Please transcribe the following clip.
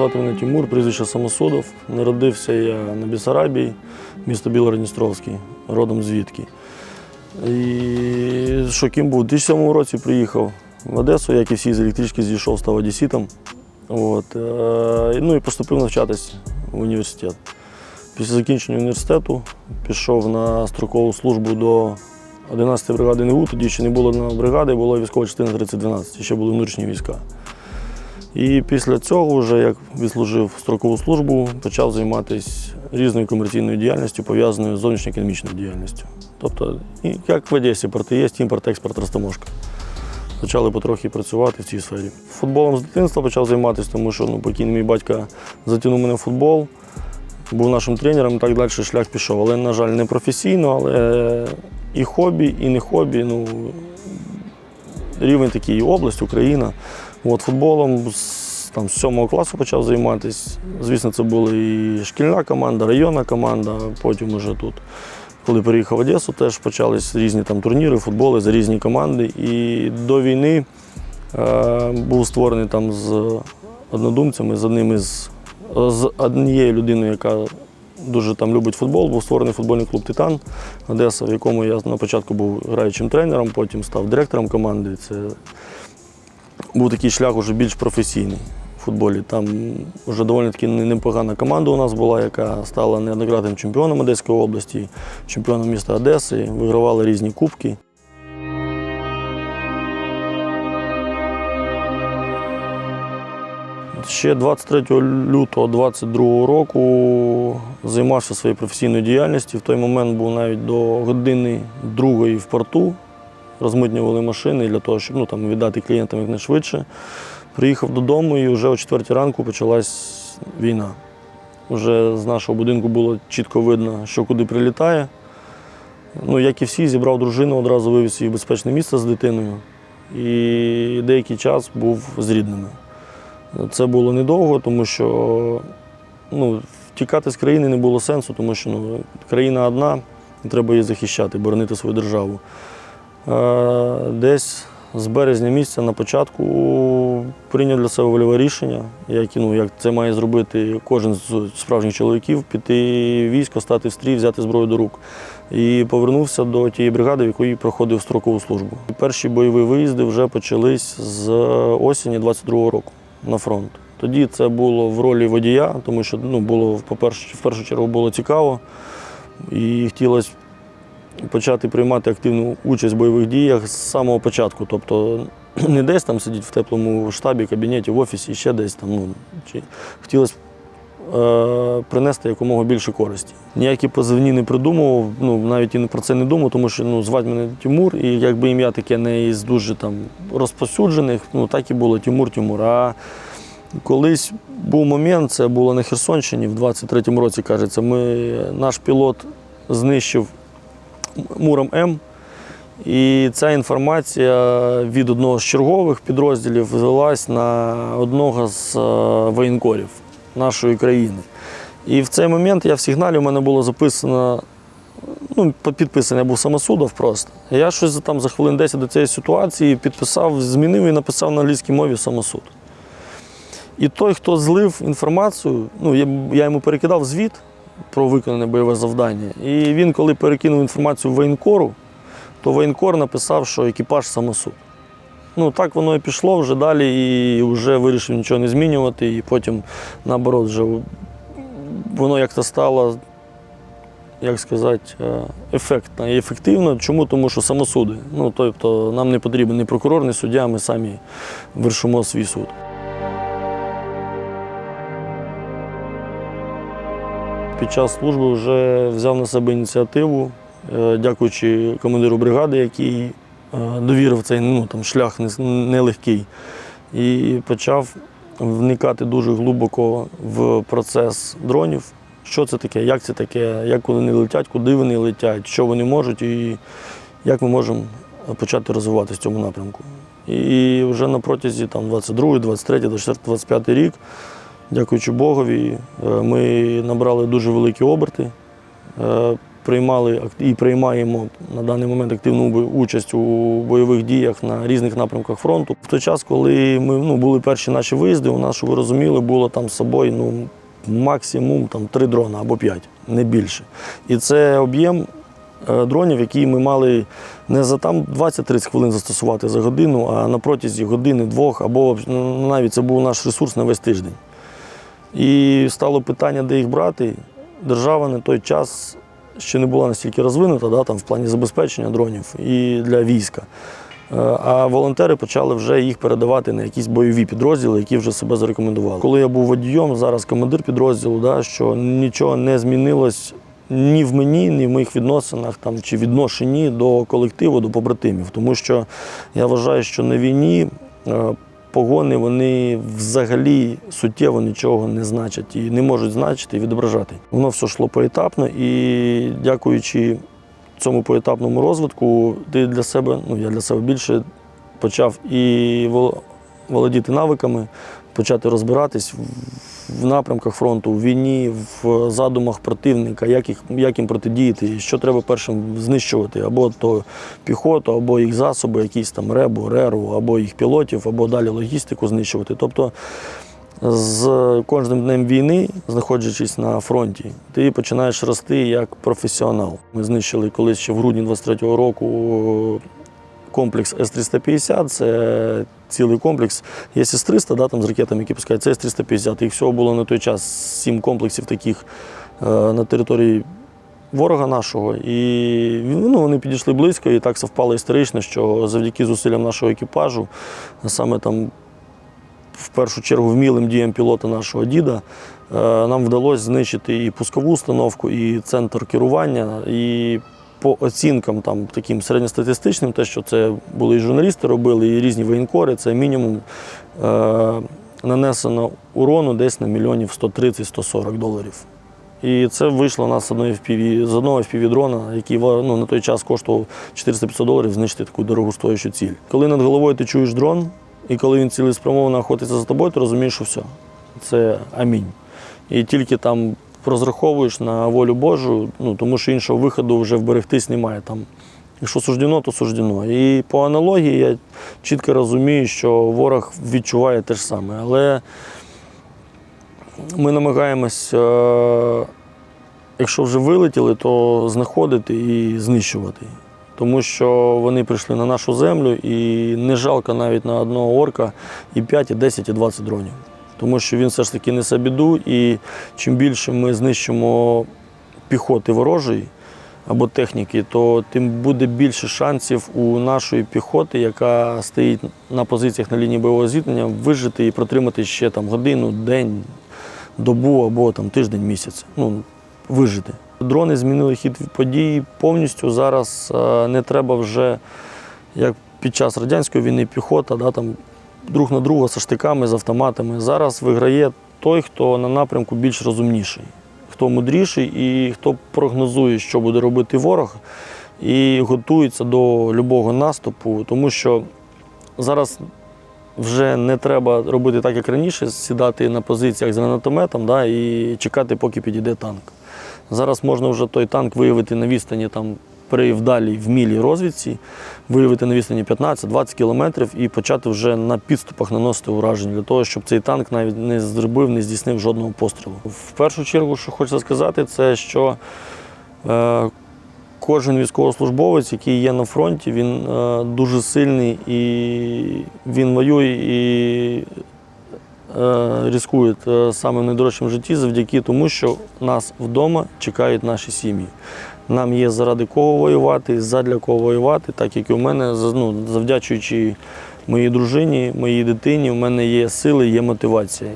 Звати мене Тимур, прізвище Самосудов. Народився я на Бісарабії, місто Білородністровський, родом звідки. І що ким був? У 2007 році приїхав в Одесу, як і всі з електрички зійшов, став одеситом. От, е, ну і поступив навчатись в університет. Після закінчення університету пішов на строкову службу до 11-ї бригади НГУ, тоді ще не було на бригади, була військова частина 3012, ще були внутрішні війська. І після цього, вже як відслужив строкову службу, почав займатися різною комерційною діяльністю, пов'язаною з зовнішньоекономічною діяльністю. Тобто, як в Одесі, протиєсть, імпорт, експорт, розтаможка. Почали потрохи працювати в цій сфері. Футболом з дитинства почав займатися, тому що ну, покійний мій батько затягнув мене в футбол, був нашим тренером, і так далі шлях пішов. Але, на жаль, не професійно, але і хобі, і не хобі. Ну, рівень такий область, Україна. От, футболом з, там, з 7 класу почав займатися. Звісно, це була і шкільна команда, районна команда, потім уже тут. Коли переїхав в Одесу, теж почались різні там турніри, футболи за різні команди. І до війни е, був створений там з однодумцями, з одним із з однією людиною, яка дуже там любить футбол, був створений футбольний клуб Титан Одеса, в якому я на початку був граючим тренером, потім став директором команди. Це був такий шлях уже більш професійний в футболі. Там вже доволі таки непогана команда у нас була, яка стала неоднократним чемпіоном Одеської області, чемпіоном міста Одеси, вигравали різні кубки. Ще 23 лютого 22 року займався своєю професійною діяльністю. В той момент був навіть до години другої в порту. Розмитнювали машини для того, щоб ну, там, віддати клієнтам якнайшвидше. Приїхав додому і вже о 4 ранку почалась війна. Уже з нашого будинку було чітко видно, що куди прилітає. Ну, як і всі, зібрав дружину, одразу вивіз її в безпечне місце з дитиною. І деякий час був з рідними. Це було недовго, тому що ну, втікати з країни не було сенсу, тому що ну, країна одна, і треба її захищати, боронити свою державу. Е, Десь з березня місяця на початку прийняв для себе вольове рішення, як, ну, як це має зробити кожен з справжніх чоловіків, піти військо, стати в стрій, взяти зброю до рук. І повернувся до тієї бригади, в якої проходив строкову службу. Перші бойові виїзди вже почались з осені 22-го року на фронт. Тоді це було в ролі водія, тому що ну, було, в першу чергу було цікаво і хотілося почати приймати активну участь в бойових діях з самого початку. Тобто не десь там сидіти в теплому штабі, кабінеті, в офісі, ще десь там. Ну, чи хотілося е, принести якомога більше користі. Ніякі позивні не придумував, ну, навіть і про це не думав, тому що ну, звати мене Тимур, і якби ім'я таке не із дуже там розпосюджених, ну так і було Тимур Тимур. А колись був момент, це було на Херсонщині в 23-му році, кажеться, ми, наш пілот знищив Муром М. І ця інформація від одного з чергових підрозділів велась на одного з е, воєнкорів нашої країни. І в цей момент я в сигналі у мене було записано, ну, підписаний був самосудов просто. Я щось там за хвилин 10 до цієї ситуації підписав, змінив і написав на англійській мові самосуд. І той, хто злив інформацію, ну, я йому перекидав звіт про виконане бойове завдання. І він, коли перекинув інформацію воєнкору, то воєнкор написав, що екіпаж самосуд. Ну, так воно і пішло вже далі, і вже вирішив нічого не змінювати. І потім, наоборот, вже воно як-то стало, як сказати, е, ефектно і ефективно. Чому? Тому що самосуди. Ну, тобто нам не потрібен ні прокурор, ні суддя, ми самі вершимо свій суд. Під час служби вже взяв на себе ініціативу, е, дякуючи командиру бригади, який е, довірив цей ну, там, шлях нелегкий. І почав вникати дуже глибоко в процес дронів. Що це таке, як це таке, як вони летять, куди вони летять, що вони можуть і як ми можемо почати розвиватися в цьому напрямку. І вже на протязі 22, 23, 24, 25 рік Дякуючи Богові, е, ми набрали дуже великі оберти. Е, приймали і приймаємо на даний момент активну участь у бойових діях на різних напрямках фронту. В той час, коли ми ну, були перші наші виїзди, у нас, щоб ви розуміли, було там з собою ну, максимум там, три дрона або п'ять, не більше. І це об'єм е, дронів, які ми мали не за там 20-30 хвилин застосувати за годину, а на протязі години-двох, або ну, навіть це був наш ресурс на весь тиждень. І стало питання, де їх брати. Держава на той час ще не була настільки розвинута да, там, в плані забезпечення дронів і для війська. Е, А волонтери почали вже їх передавати на якісь бойові підрозділи, які вже себе зарекомендували. Коли я був водієм, зараз командир підрозділу, да, що нічого не змінилось ні в мені, ні в моїх відносинах там, чи відношенні до колективу, до побратимів. Тому що я вважаю, що на війні е, погони вони взагалі суттєво нічого не значать і не можуть значити і відображати. Воно все йшло поетапно і дякуючи цьому поетапному розвитку, ти для себе, ну я для себе більше почав і володіти навиками, почати розбиратись в- напрямках фронту, в війні, в задумах противника, як, їх, як їм протидіяти, що треба першим знищувати, або то піхоту, або їх засоби, якісь там ребу, реру, або їх пілотів, або далі логістику знищувати. Тобто з кожним днем війни, знаходячись на фронті, ти починаєш рости як професіонал. Ми знищили колись ще в грудні 23-го року комплекс С-350. Це цілий комплекс. Є С-300, да, там з ракетами, які пускають, це С-350. Їх всього було на той час сім комплексів таких е, на території ворога нашого. І ну, вони підійшли близько, і так совпало історично, що завдяки зусиллям нашого екіпажу, саме там в першу чергу вмілим діям пілота нашого діда, е, нам вдалося знищити і пускову установку, і центр керування. І по оцінкам там, таким середньостатистичним, те, що це були і журналісти робили, і різні воєнкори, це мінімум е, нанесено урону десь на мільйонів 130-140 доларів. І це вийшло нас з одної FPV, з одного FPV дрона, який ну, на той час коштував 400-500 доларів знищити таку дорогостоящу ціль. Коли над головою ти чуєш дрон, і коли він цілеспрямовано охотиться за тобою, ти розумієш, що все. Це амінь. І тільки там розраховуєш на волю Божу, ну, тому що іншого виходу вже вберегтись немає. Там, якщо суждено, то суждено. І по аналогії я чітко розумію, що ворог відчуває те ж саме. Але ми намагаємось, е, якщо вже вилетіли, то знаходити і знищувати. Тому що вони прийшли на нашу землю і не жалко навіть на одного орка і 5, і 10, і 20 дронів. Тому що він все ж таки несе біду, і чим більше ми знищимо піхоти ворожої або техніки, то тим буде більше шансів у нашої піхоти, яка стоїть на позиціях на лінії бойового зіткнення, вижити і протримати ще там годину, день, добу або там тиждень, місяць. Ну, вижити. Дрони змінили хід подій повністю. Зараз е, не треба вже, як під час радянської війни, піхота, да, там, друг на друга з штиками, з автоматами. Зараз виграє той, хто на напрямку більш розумніший, хто мудріший і хто прогнозує, що буде робити ворог, і готується до любого наступу, тому що зараз вже не треба робити так, як раніше, сідати на позиціях з гранатометом да, і чекати, поки підійде танк. Зараз можна вже той танк виявити на відстані там, при вдалій вмілій розвідці, виявити на відстані 15-20 кілометрів і почати вже на підступах наносити ураження для того, щоб цей танк навіть не зробив, не здійснив жодного пострілу. В першу чергу, що хочеться сказати, це що е, кожен військовослужбовець, який є на фронті, він е, дуже сильний і він воює і е, ризикує е, самим найдорожчим житті завдяки тому, що нас вдома чекають наші сім'ї. Нам є заради кого воювати, задля кого воювати, так як і у мене, ну, завдячуючи моїй дружині, моїй дитині, у мене є сили, є мотивація.